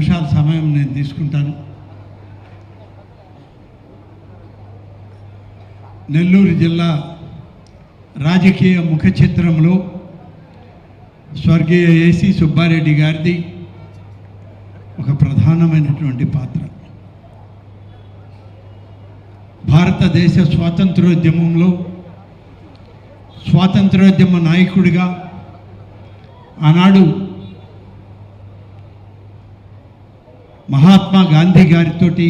నిమిషాల సమయం నేను తీసుకుంటాను. నెల్లూరు జిల్లా రాజకీయ ముఖ చిత్రంలో స్వర్గీయ ఏసీ సుబ్బారెడ్డి గారిది ఒక ప్రధానమైనటువంటి పాత్ర. భారతదేశ స్వాతంత్రోద్యమంలో స్వాతంత్రోద్యమ నాయకుడిగా ఆనాడు మహాత్మా గాంధీ గారితోటి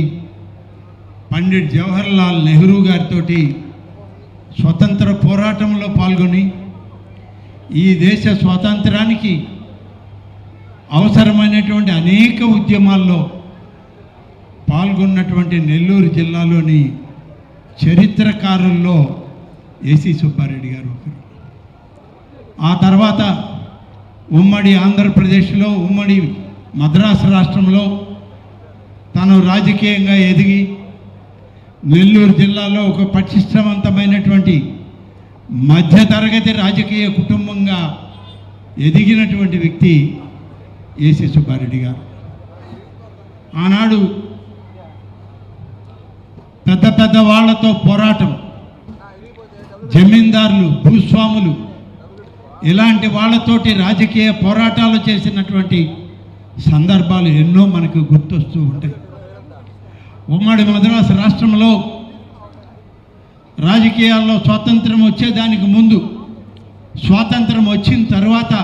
పండిట్ జవహర్లాల్ నెహ్రూ గారితోటి స్వతంత్ర పోరాటంలో పాల్గొని ఈ దేశ స్వాతంత్రానికి అవసరమైనటువంటి అనేక ఉద్యమాల్లో పాల్గొన్నటువంటి నెల్లూరు జిల్లాలోని చరిత్రకారుల్లో ఏసీ సుబ్బారెడ్డి గారు ఒకరు. ఆ తర్వాత ఉమ్మడి ఆంధ్రప్రదేశ్లో ఉమ్మడి మద్రాసు రాష్ట్రంలో తను రాజకీయంగా ఎదిగి నెల్లూరు జిల్లాలో ఒక పటిష్టవంతమైనటువంటి మధ్యతరగతి రాజకీయ కుటుంబంగా ఎదిగినటువంటి వ్యక్తి ఏసీ సుబ్బారెడ్డి గారు. ఆనాడు పెద్ద పెద్ద వాళ్ళతో పోరాటం జమీందారులు భూస్వాములు ఇలాంటి వాళ్ళతోటి రాజకీయ పోరాటాలు చేసినటువంటి సందర్భాలు ఎన్నో మనకు గుర్తొస్తూ ఉంటాయి. ఉమ్మడి మద్రాసు రాష్ట్రంలో రాజకీయాల్లో స్వాతంత్రం వచ్చేదానికి ముందు స్వాతంత్రం వచ్చిన తర్వాత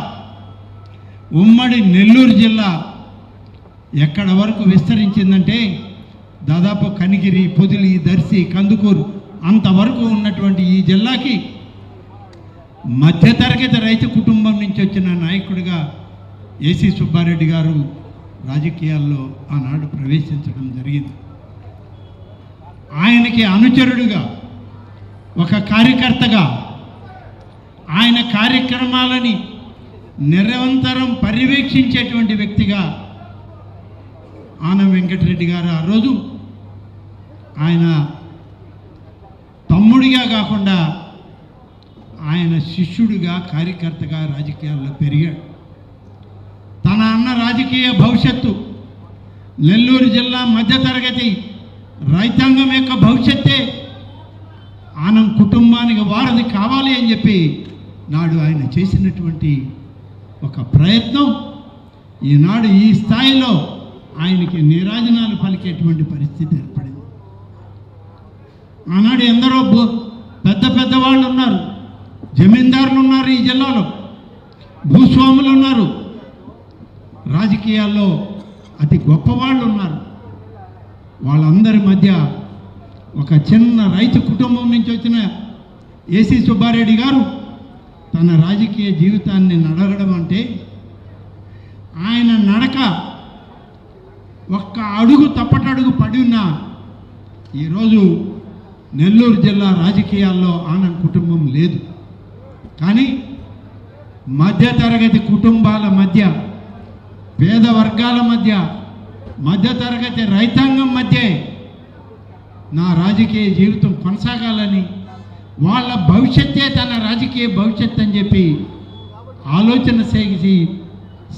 ఉమ్మడి నెల్లూరు జిల్లా ఎక్కడ వరకు విస్తరించిందంటే దాదాపు కనిగిరి పొదిలి దర్శి కందుకూరు అంతవరకు ఉన్నటువంటి ఈ జిల్లాకి మధ్యతరగతి రైతు కుటుంబం నుంచి వచ్చిన నాయకుడిగా ఏసీ సుబ్బారెడ్డి గారు రాజకీయాల్లో ఆనాడు ప్రవేశించడం జరిగింది. ఆయనకి అనుచరుడుగా ఒక కార్యకర్తగా ఆయన కార్యక్రమాలని నిరంతరం పర్యవేక్షించేటువంటి వ్యక్తిగా ఆనం వెంకటరెడ్డి గారు ఆ రోజు ఆయన తమ్ముడిగా కాకుండా ఆయన శిష్యుడిగా కార్యకర్తగా రాజకీయాల్లో పెరిగాడు. తన అన్న రాజకీయ భవిష్యత్తు నెల్లూరు జిల్లా మధ్యతరగతి రైతాంగం యొక్క భవిష్యత్తే ఆనం కుటుంబానికి వారధి కావాలి అని చెప్పి నాడు ఆయన చేసినటువంటి ఒక ప్రయత్నం. ఈనాడు ఈ స్థాయిలో ఆయనకి నీరాజనాలు పలికేటువంటి పరిస్థితి ఏర్పడింది. ఆనాడు ఎందరో పెద్ద పెద్ద వాళ్ళు ఉన్నారు. జమీందారులు ఉన్నారు ఈ జిల్లాలో. భూస్వాములు ఉన్నారు. రాజకీయాల్లో అతి గొప్పవాళ్ళు ఉన్నారు. వాళ్ళందరి మధ్య ఒక చిన్న రైతు కుటుంబం నుంచి వచ్చిన ఏసీ సుబ్బారెడ్డి గారు తన రాజకీయ జీవితాన్ని నడగడం అంటే ఆయన నడక ఒక్క అడుగు తప్పటడుగు పడి ఉన్న ఈరోజు నెల్లూరు జిల్లా రాజకీయాల్లో ఆనంద్ కుటుంబం లేదు. కానీ మధ్యతరగతి కుటుంబాల మధ్య పేద వర్గాల మధ్య మధ్యతరగతి రైతాంగం మధ్య నా రాజకీయ జీవితం కొనసాగాలని వాళ్ళ భవిష్యత్తే తన రాజకీయ భవిష్యత్ అని చెప్పి ఆలోచన చేసి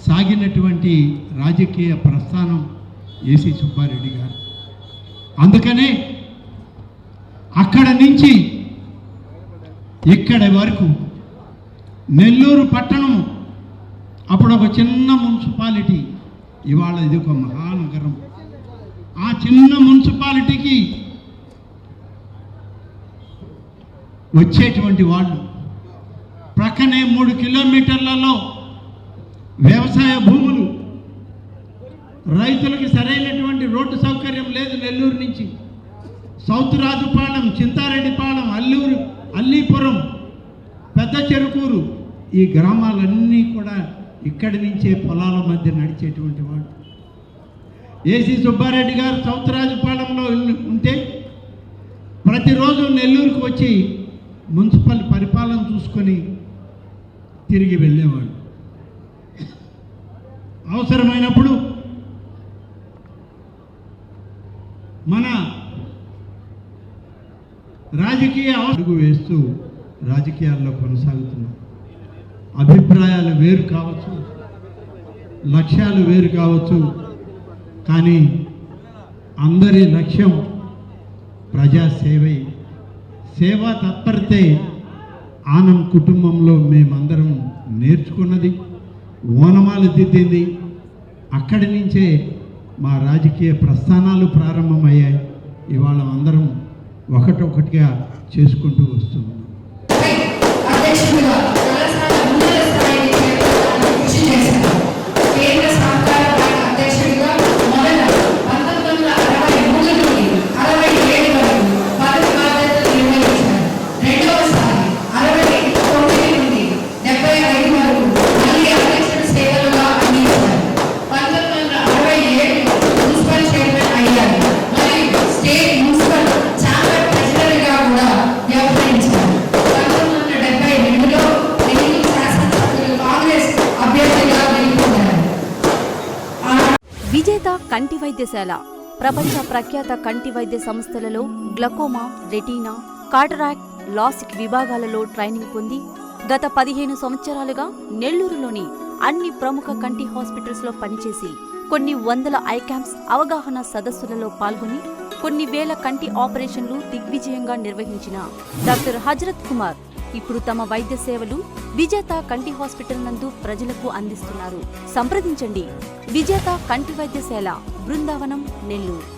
సాగినటువంటి రాజకీయ ప్రస్థానం ఏసీ సుబ్బారెడ్డి గారు. అందుకనే అక్కడ నుంచి ఇక్కడి వరకు నెల్లూరు పట్టణం అప్పుడు ఒక చిన్న మున్సిపాలిటీ ఇవాళ ఇది ఒక మహానగరం. ఆ చిన్న మున్సిపాలిటీకి వచ్చేటువంటి వాళ్ళు ప్రక్కనే మూడు కిలోమీటర్లలో వ్యవసాయ భూములు. రైతులకు సరైనటువంటి రోడ్డు సౌకర్యం లేదు నెల్లూరు నుంచి. సౌత్ రాజుపాలెం చింతారెడ్డిపాలెం అల్లూరు అల్లీపురం పెద్ద చెరుకూరు ఈ గ్రామాలన్నీ కూడా ఇక్కడి నుంచే పొలాల మధ్య నడిచేటువంటి వాడు. ఏసీ సుబ్బారెడ్డి గారు సౌత్రరాజుపాలెంలో ఉంటే ప్రతిరోజు నెల్లూరుకు వచ్చి మున్సిపల్ పరిపాలన చూసుకొని తిరిగి వెళ్ళేవాడు. అవసరమైనప్పుడు మన రాజకీయ అడుగు వేస్తూ రాజకీయాల్లో కొనసాగుతున్నాం. అభిప్రాయాలు వేరు కావచ్చు లక్ష్యాలు వేరు కావచ్చు కానీ అందరి లక్ష్యం ప్రజాసేవే సేవా. తత్పరతే ఆనం కుటుంబంలో మేమందరం నేర్చుకున్నది ఓనమాలు దిద్దింది. అక్కడి నుంచే మా రాజకీయ ప్రస్థానాలు ప్రారంభమయ్యాయి. ఇవాళ అందరం ఒకటొకటిగా చేసుకుంటూ వస్తున్నాం. విజేత కంటి వైద్యశాల ప్రపంచ ప్రఖ్యాత కంటి వైద్య సంస్థలలో గ్లకోమా రెటీనా కాటరాక్ట్ లాసిక్ విభాగాలలో ట్రైనింగ్ పొంది గత పదిహేను సంవత్సరాలుగా నెల్లూరులోని అన్ని ప్రముఖ కంటి హాస్పిటల్స్లో పనిచేసి కొన్ని వందల ఐ క్యాంప్స్ అవగాహన సదస్సులలో పాల్గొని కొన్ని వేల కంటి ఆపరేషన్లు దిగ్విజయంగా నిర్వహించిన డాక్టర్ హజరత్ కుమార్ ఇప్పుడు తమ వైద్య సేవలు విజేత కంటి హాస్పిటల్ నందు ప్రజలకు అందిస్తున్నారు. సంప్రదించండి. విజేత కంటి వైద్యశాల బృందావనం నెల్లూరు.